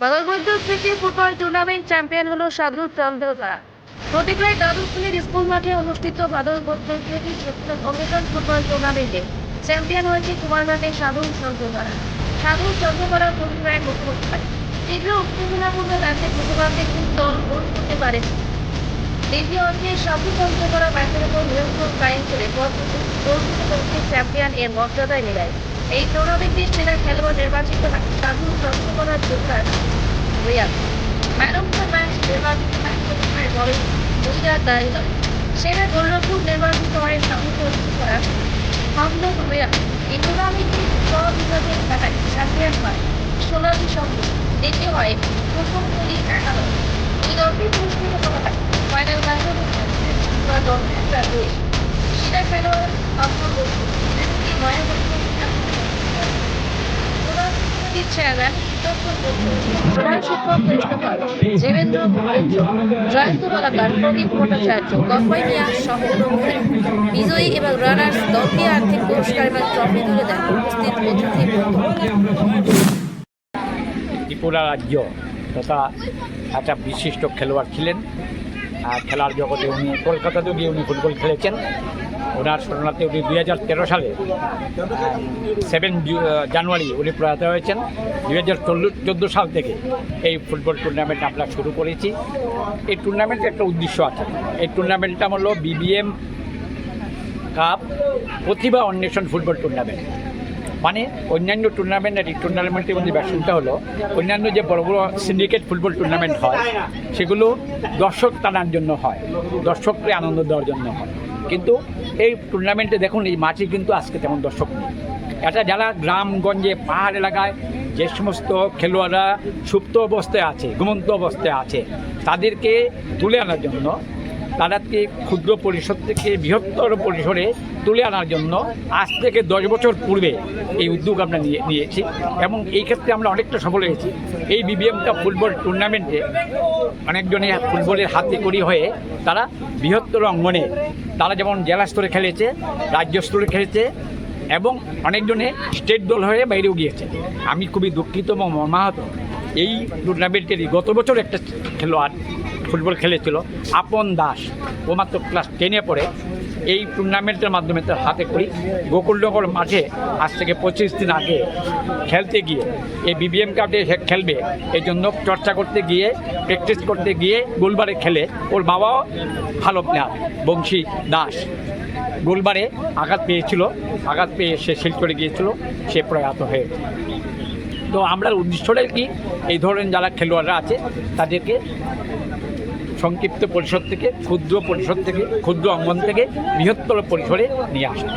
বাংলাদেশ থেকে football tournament champion হলো সাধু চন্দ্রতা প্রতিক্রিয়ায় দাদুস্কুলের স্কুল মাঠে অনুষ্ঠিত বাদলগঞ্জ থেকে অমেজন ফুটবল টুর্নামেন্টে চ্যাম্পিয়ন হয়েছে কুমারঘাটের সাধু চন্দ্রপাড়া সাধু চন্দ্রপাড়ার প্রতিক্রিয়ায় মুখ্যমন্ত্রী তীব্র উত্তেজনাপূর্ণ ম্যাচে প্রতিবাদে খুব দল গোল করতে পারে। দ্বিতীয় অর্থে সাধু চন্দ্রপাড়া ম্যাচের উপর নিয়ন্ত্রণ কায়েম করে পরবর্তী চ্যাম্পিয়ন এর মর্যাদায় মিলায় এই টুর্নামেন্টের সেরা খেলোয়াড় নির্বাচিত সাধু চন্দ্রপাড়ার যোদ্ধার Riyad man of the match নির্বাচিত হয় প্রতিমার বড় গুজরাট দায়িত্ব সেরা গোলরক্ষক নির্বাচিত হয় সাধু চন্দ্রপাড়া হামদ রিয়াদ এই টুর্নামেন্টে সব বিভাগে খেলায় চ্যাম্পিয়ন হয় সোনালী শব্দ দ্বিতীয় হয় প্রথম গুলি এই দলটি পুরস্কৃত করা ফাইনাল ম্যাচে দলটা রয়েছে সেটা খেলোয়াড় আব্দুল বসু এই নয় প্রধান বিজয়ী এবং রানার্স দলকে আর্থিক পুরস্কার এবং ট্রফি তুলে দেন উপস্থিত অতিথি ত্রিপুরা রাজ্য তথা একটা বিশিষ্ট খেলোয়াড় ছিলেন। খেলার জগতে উনি কলকাতাতেও গিয়ে উনি ফুটবল খেলেছেন। ওনার স্মরণার্থে উনি দুই হাজার তেরো সালে সেভেন জানুয়ারি উনি প্রয়াত হয়েছেন। দুই হাজার চোদ্দ, সাল থেকে এই ফুটবল টুর্নামেন্ট আমরা শুরু করেছি। এই টুর্নামেন্টের একটা উদ্দেশ্য আছে। এই টুর্নামেন্টটা হলো বিবিএম কাপ প্রতিভা অন্বেষণ ফুটবল টুর্নামেন্ট মানে অন্যান্য টুর্নামেন্ট আর এই টুর্নামেন্টের মধ্যে ব্যাপারটা হলো, অন্যান্য যে বড় বড় সিন্ডিকেট ফুটবল টুর্নামেন্ট হয়, সেগুলো দর্শক টানার জন্য হয়, দর্শককে আনন্দ দেওয়ার জন্য হয়। কিন্তু এই টুর্নামেন্টে দেখুন, এই মাঠে কিন্তু আজকে তেমন দর্শক নেই। এটা যারা গ্রামগঞ্জে পাহাড় এলাকায় যে সমস্ত খেলোয়াড়রা সুপ্ত অবস্থায় আছে, ঘুমন্ত অবস্থায় আছে, তাদেরকে তুলে আনার জন্য তাদেরকে ক্ষুদ্র পরিষদ থেকে বৃহত্তর পরিসরে তুলে আনার জন্য আজ থেকে দশ বছর পূর্বে এই উদ্যোগ আমরা নিয়ে, নিয়েছি। এবং এই ক্ষেত্রে আমরা অনেকটা সফল হয়েছি। এই বিবিএম কাপ ফুটবল টুর্নামেন্টে অনেকজনে ফুটবলের হাতে করি হয়ে তারা বৃহত্তর অঙ্গনে তারা যেমন জেলা স্তরে খেলেছে, রাজ্য স্তরে খেলেছে এবং অনেকজনে স্টেট দল হয়ে বাইরেও গিয়েছে। আমি খুবই দুঃখিত এবং মর্মাহত এই টুর্নামেন্টেরই গত বছর একটা খেলোয়াড় ফুটবল খেলেছিল, আপন দাস, ও মাত্র ক্লাস টেনে পড়ে। এই টুর্নামেন্টের মাধ্যমে তার হাতে করি। গোকুলনগর মাঠে আজ থেকে পঁচিশ দিন আগে খেলতে গিয়ে, এই বিবিএম কাপে সে খেলবে, এই জন্য চর্চা করতে গিয়ে প্র্যাকটিস করতে গিয়ে গোলবারে খেলে। ওর বাবাও ভালো প্লেয়ার বংশী দাস। গোলবারে আঘাত পেয়েছিল, আঘাত পেয়ে সে শিলচরে গিয়েছিল, সে প্রয়াত হয়ে। তো আমরা উদ্দেশ্যটাই কি, এই ধরনের যারা খেলোয়াড়রা আছে, তাদেরকে সংক্ষিপ্ত পরিষদ থেকে ক্ষুদ্র পরিষদ থেকে ক্ষুদ্র অঙ্গন থেকে বৃহত্তর পরিসরে নিয়ে আসা।